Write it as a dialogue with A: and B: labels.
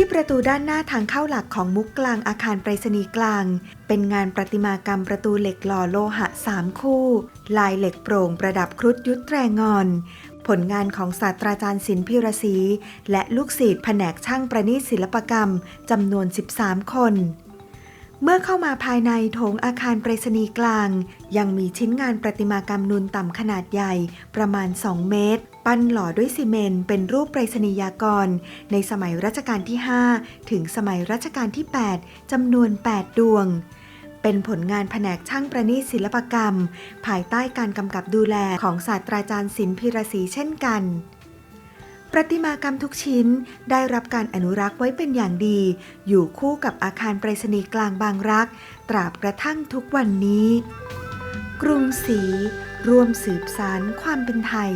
A: ที่ประตูด้านหน้าทางเข้าหลักของมุกกลางอาคารไปรษณีย์กลาง เป็นงานประติมากรรมประตูเหล็กหล่อโลหะสามคู่ ลายเหล็กโปร่งประดับครุฑยุทธแตรงอน ผลงานของศาสตราจารย์ศิลป์พิรศีและลูกศิษย์แผนกช่างประณีตศิลปกรรมจำนวน 13 คน เมื่อเข้ามาภายในโถงอาคารไปรษณีย์กลาง ยังมีชิ้นงานประติมากรรมนูนต่ำขนาดใหญ่ประมาณ 2 เมตร ปั้นหล่อด้วยซีเมนต์เป็นรูปไปรษณียากร ในสมัยรัชกาลที่ 5 ถึงสมัยรัชกาลที่ 8จำนวน 8 ดวง เป็นผลงานแผนกช่างประณีตศิลปกรรม ภายใต้การกำกับดูแลของศาสตราจารย์ศิลป์พิรศรีเช่นกันประติมากรรมทุกชิ้นได้รับการอนุรักษ์ไว้เป็นอย่างดี อยู่คู่กับอาคารไปรษณีย์กลางบางรัก ตราบกระทั่งทุกวันนี้ กรุงศรีร่วมสืบสารความเป็นไทย